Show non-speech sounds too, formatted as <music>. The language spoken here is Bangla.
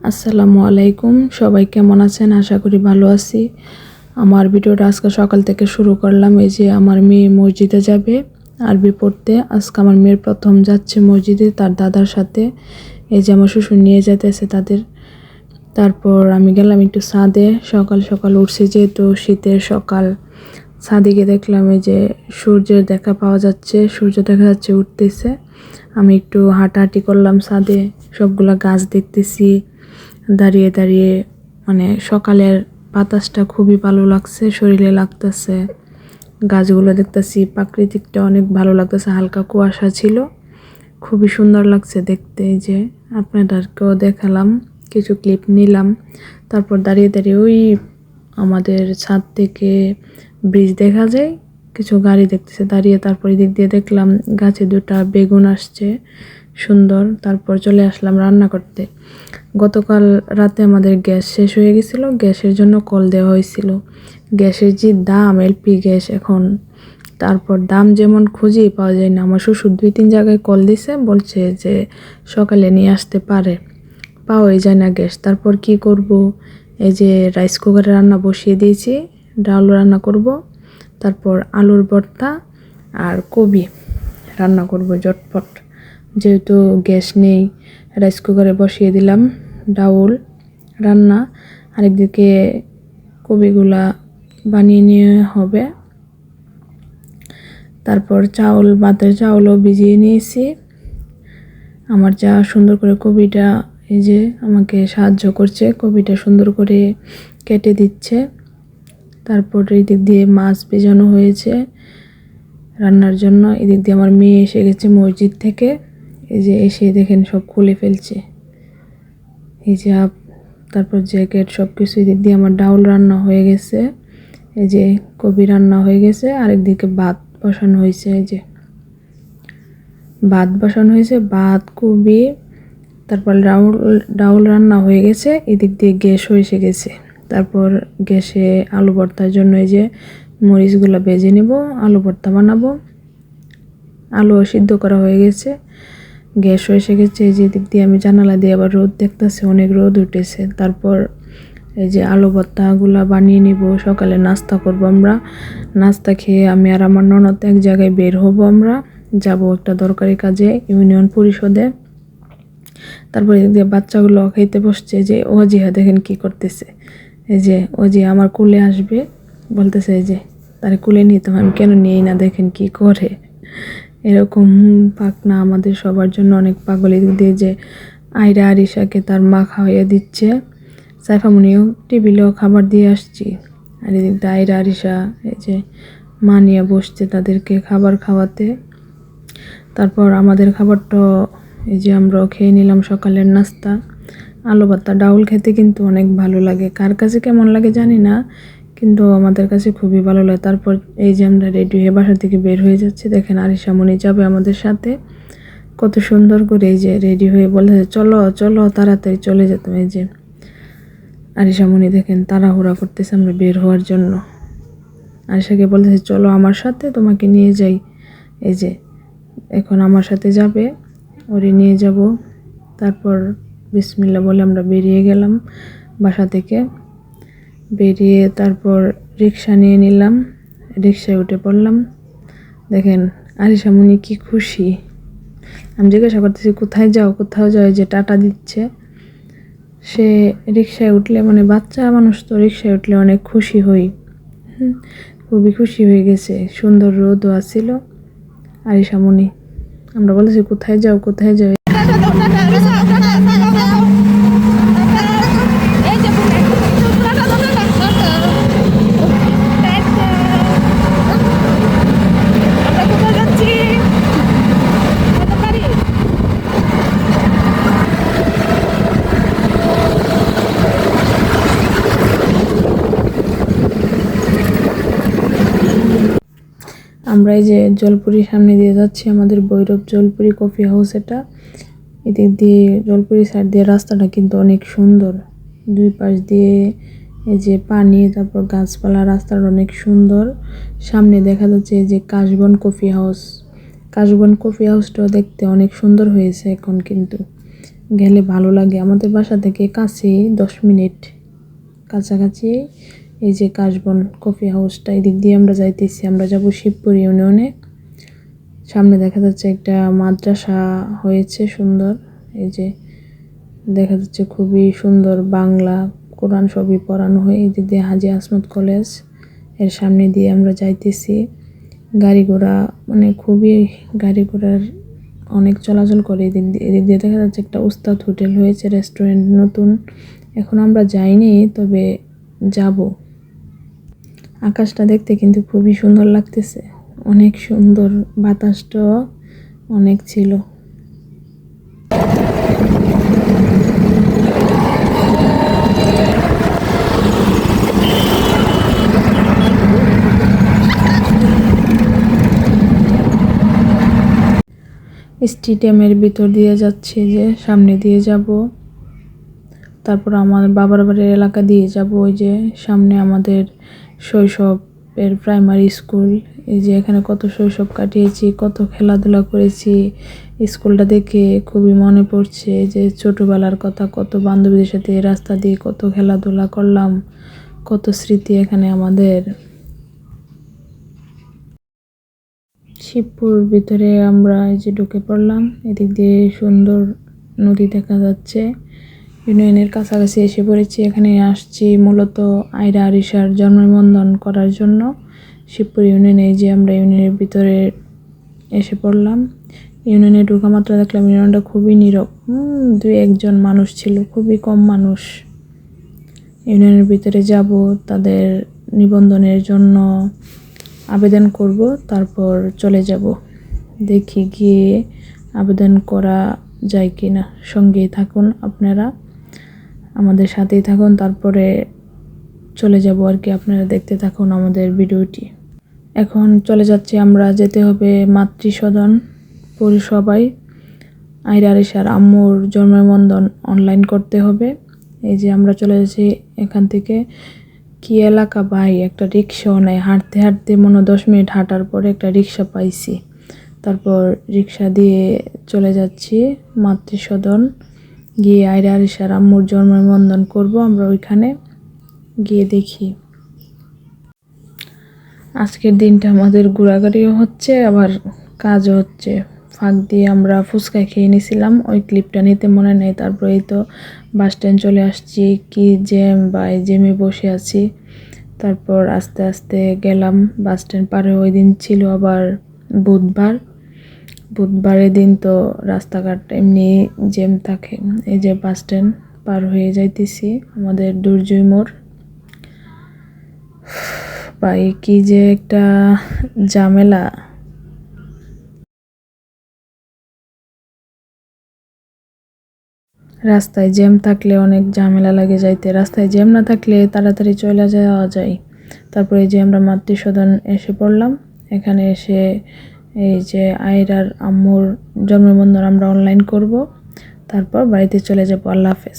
আসসালামু আলাইকুম। সবাই কেমন আছেন? আশা করি ভালো আছি। আমার ভিডিওটা আজকে সকাল থেকে শুরু করলাম। এই যে আমার মেয়ে মসজিদে যাবে, আরবি পড়তে। আজকে আমার মেয়ের প্রথম যাচ্ছে মসজিদে, তার দাদার সাথে। এই যে আমার শ্বশুর নিয়ে যেতেছে তাদের। তারপর আমি গেলাম একটু ছাদে। সকাল সকাল উঠছি যেহেতু শীতের সকাল। ছাদে গিয়ে দেখলাম এই যে সূর্যের দেখা পাওয়া যাচ্ছে। সূর্য দেখা যাচ্ছে, উঠতেছে। আমি একটু হাঁটাহাঁটি করলাম ছাদে। সবগুলা গাছ দেখতেছি। দাঁড়িয়ে দাঁড়িয়ে মানে সকালের বাতাসটা খুবই ভালো লাগছে, শরীরে লাগতেছে। গাছগুলো দেখতেছি, প্রাকৃতিকটা অনেক ভালো লাগতেছে, হালকা কুয়াশা ছিল। খুবই সুন্দর লাগছে দেখতে যে। আপনাদেরকেও দেখালাম, কিছু ক্লিপ নিলাম। তারপর দাঁড়িয়ে দাঁড়িয়ে ওই আমাদের ছাদ থেকে ব্রিজ দেখা যায়, কিছু গাড়ি দেখতেছে। দাঁড়িয়ে তারপর দিক দিয়ে দেখলাম গাছে দুটা বেগুন আসছে, সুন্দর। তারপর চলে আসলাম রান্না করতে। গতকাল রাতে আমাদের গ্যাস শেষ হয়ে গেছিল, গ্যাসের জন্য কল দেওয়া হয়েছিল। গ্যাসের যে দাম এলপি গ্যাস এখন, তারপর দাম যেমন খুঁজি পাওয়া যায় না। আমার শ্বশুর দুই তিন জায়গায় কল দিছে, বলছে যে সকালে নিয়ে আসতে পারে। পাওয়াই যায় না গ্যাস। তারপর কি করব? এই যে রাইস কুকারে রান্না বসিয়ে দিয়েছি, ডাল রান্না করব, তারপর আলুর ভর্তা আর কবি রান্না করব জটপট যেহেতু গ্যাস নেই রাইস কুকারে বসিয়ে দিলাম। ডাউল, রান্না, আরেকদিকে কবিগুলা বানিয়ে নিয়ে হবে। তারপর চাউল, ভাতের চাউলও ভিজিয়ে নিয়েছি। আমার যা সুন্দর করে কবিটা এই যে আমাকে সাহায্য করছে কবিটা সুন্দর করে কেটে দিচ্ছে। তারপর এই দিক দিয়ে মাছ ভেজানো হয়েছে রান্নার জন্য। এদিক দিয়ে আমার মেয়ে এসে গেছে মসজিদ থেকে। এই যে এসে দেখেন সব খুলে ফেলছে। হিজাব, তারপর জ্যাকেট সব কিছু এদিক দিয়ে আমার ডাউল রান্না হয়ে গেছে। এই যে কবি রান্না হয়ে গেছে, আরেকদিকে ভাত বসানো হয়েছে, এই যে। ভাত বসানো হয়েছে, ভাত, কবি, তারপর ডাউল ডাউল রান্না হয়ে গেছে, এদিক দিয়ে গ্যাস হয়ে গেছে। তারপর গ্যাসে আলু ভর্তার জন্য এই যে মরিচগুলো বেজে নেব, আলু ভর্তা বানাবো। আলু সিদ্ধ করা হয়ে গেছে। গ্যাস হয়ে এসে গেছে, এই যে দিক দিয়ে আমি জানালা দিয়ে আবার রোদ দেখতেছে, অনেক রোদ উঠেছে। তারপর এই যে আলু ভর্তাগুলো বানিয়ে নিব, সকালে নাস্তা করব আমরা। নাস্তা খেয়ে আমি আর আমার ননদ এক জায়গায় বের হব আমরা। যাব একটা দরকারি কাজে, ইউনিয়ন পরিষদে। তারপরে এদিক দিয়ে বাচ্চাগুলো খাইতে বসছে, যে ও জিহা দেখেন কি করতেছে। এই যে যে আমার কুলে আসবে, বলতেছে এই যে, তার কুলে নিতে আমি কেন নিয়েই না, দেখেন কি করে? এরকম পাকনা আমাদের সবার জন্য অনেক পাগল দিয়ে যে আইরা আরিশাকে তার মা খাওয়াইয়া দিচ্ছে। সাইফামুনিও টেবিলেও খাবার দিয়ে আসছি। আর এদিক আইরা আরিশা, এই যে মা নিয়ে বসছে তাদেরকে খাবার খাওয়াতে। তারপর আমাদের খাবারটা, এই যে আমরা খেয়ে নিলাম সকালের নাস্তা। আলু ভাতা ডাউল খেতে কিন্তু অনেক ভালো লাগে। কার কাছে কেমন লাগে জানি না। কিন্তু আমাদের কাছে খুবই ভালো লাগে। তারপর এই যে আমরা রেডি হয়ে বাসা থেকে বের হয়ে যাচ্ছি, দেখেন আরিশা মনি যাবে আমাদের সাথে। কত সুন্দর করে এই যে রেডি হয়ে বলেছে চলো চলো, তাড়াতাড়ি চলে যেতাম এই যে। আরিশা মনি দেখেন তাড়াহুড়া করতেছে আমরা বের হওয়ার জন্য। আরিশাকে বলতেছে চলো আমার সাথে, তোমাকে নিয়ে যাই। এই যে, এখন আমার সাথে যাবে, ওরে নিয়ে যাব। তারপর বিসমিল্লা বলে আমরা বেরিয়ে গেলাম বাসা থেকে। বেরিয়ে তারপর রিক্সা নিয়ে নিলাম। রিক্সায় উঠে পড়লাম। দেখেন আরিসামুনি কি খুশি। আমি জিজ্ঞাসা করতেছি কোথায় যাও? কোথাও যাও? যে টাটা দিচ্ছে। সে রিক্সায় উঠলে মানে বাচ্চা মানুষ তো রিক্সায় উঠলে অনেক খুশি হই। খুবই খুশি হয়ে গেছে। সুন্দর রোদও আসছিল আরিসামুনি আমরা বলেছি কোথায় যাও? কোথায় যাও? <laughs> <laughs> আমরা এই যে জলপুরির সামনে দিয়ে যাচ্ছি, আমাদের ভৈরব জলপুরি কফি হাউস এটা। এদিক দিয়ে জলপুরি সাইড দিয়ে রাস্তাটা কিন্তু অনেক সুন্দর। দুই পাশ দিয়ে এই যে পানি, তারপর গাছপালা, রাস্তাটা অনেক সুন্দর। সামনে দেখা যাচ্ছে এই যে Kashbon coffee house. Kashbon coffee হাউসটাও দেখতে অনেক সুন্দর হয়েছে এখন কিন্তু। গেলে ভালো লাগে। আমাদের বাসা থেকে কাছে দশ মিনিট কাছাকাছি। এই যে কাশবন কফি হাউসটা, এদিক দিয়ে আমরা যাইতেছি, আমরা যাব শিবপুর ইউনিয়নে। সামনে দেখা যাচ্ছে একটা মাদ্রাসা হয়েছে সুন্দর, এই যে দেখা যাচ্ছে খুবই সুন্দর বাংলা, কোরআন সবই পড়ানো হয়, এই দিক দিয়ে হাজি আসমত কলেজ, এর সামনে দিয়ে আমরা যাইতেছি। গাড়ি ঘোড়া মানে খুবই গাড়ি ঘোড়ার অনেক চলাচল করে এদিক দিয়ে এদিক দিয়ে দেখা যাচ্ছে একটা উস্তাদ হোটেল হয়েছে, রেস্টুরেন্ট নতুন। এখন আমরা যাইনি, তবে যাব। আকাশটা দেখতে কিন্তু খুবই সুন্দর লাগতেছে। অনেক সুন্দর বাতাসটাও অনেক ছিল। স্টেডিয়ামের ভিতর দিয়ে যাচ্ছে যে সামনে দিয়ে যাব। তারপর আমার বাবার বাড়ির এলাকা দিয়ে যাব। ওই যে সামনে আমাদের শৈশবের প্রাইমারি স্কুল এই যে এখানে কত শৈশব কাটিয়েছি, কত খেলাধুলা করেছি স্কুলটা দেখে খুবই মনে পড়ছে যে ছোটোবেলার কথা, কত বান্ধবীদের সাথে রাস্তা দিয়ে কত খেলাধুলা করলাম, কত স্মৃতি এখানে আমাদের। শিবপুর ভিতরে আমরা এই যে ঢুকে পড়লাম, এদিক দিয়ে সুন্দর নদী দেখা যাচ্ছে। ইউনিয়নের কাছাকাছি এসে পড়েছি। এখানে আসছি মূলত আয়রা আরিসার জন্মবন্ধন করার জন্য। শিবপুর ইউনিয়নে যে আমরা ইউনিয়নের ভিতরে এসে পড়লাম। ইউনিয়নে ঢোকা মাত্র দেখলাম ইউনিয়নটা খুবই নীরব। দুই একজন মানুষ ছিল, খুবই কম মানুষ। ইউনিয়নের ভিতরে যাব, তাদের নিবন্ধনের জন্য আবেদন করব, তারপর চলে যাব। দেখি গিয়ে আবেদন করা যায় কি না সঙ্গেই থাকুন আপনারা। আমাদের সাথেই থাকুন, তারপরে চলে যাব আর কি। আপনারা দেখতে থাকুন আমাদের ভিডিওটি। এখন চলে যাচ্ছি আমরা, যেতে হবে মাতৃসদন পরিসভায়। আইরা আরিসার আম্মুর জন্মবন্ধন অনলাইন করতে হবে। এই যে আমরা চলে যাচ্ছি এখান থেকে। কি এলাকা ভাই? একটা রিক্সাও নেয় হাঁটতে হাঁটতে মনে দশ মিনিট হাঁটার পরে একটা রিক্সা পাইছি। তারপর রিক্সা দিয়ে চলে যাচ্ছি মাতৃসদন। গিয়ে আইরা আরিসার আম্মুর জন্মবন্ধন করব, আমরা ওইখানে গিয়ে দেখি। আজকের দিনটা আমাদের ঘোরাঘুরিও হচ্ছে, আবার কাজও হচ্ছে। ফাঁক দিয়ে আমরা ফুচকা খেয়ে নিয়েছিলাম ওই ক্লিপটা নিতে মনে নেই, তারপরে এই তো বাস স্ট্যান্ড চলে আসছি, কি জ্যাম বা এই জ্যামে বসে আছি। তারপর আস্তে আস্তে গেলাম, বাস স্ট্যান্ড পারে ওই দিন ছিল আবার বুধবার। বুধবারের দিন তো রাস্তাঘাট এমনি জ্যাম থাকে। এই যে বাস স্ট্যান্ড পার হয়ে যাইতেছি আমাদের দুর্জয় মোড়। ভাই, কি যে একটা ঝামেলা। রাস্তায় জ্যাম থাকলে অনেক ঝামেলা লাগে যাইতে। রাস্তায় জ্যাম না থাকলে তাড়াতাড়ি চলে যাওয়া যায়। তারপরে যে আমরা মাতৃসদন এসে পড়লাম। এখানে এসে এই যে আয়রার আম্মুর জন্মবন্ধন আমরা অনলাইন করব। তারপর বাড়িতে চলে যাব। আল্লাহ হাফেজ।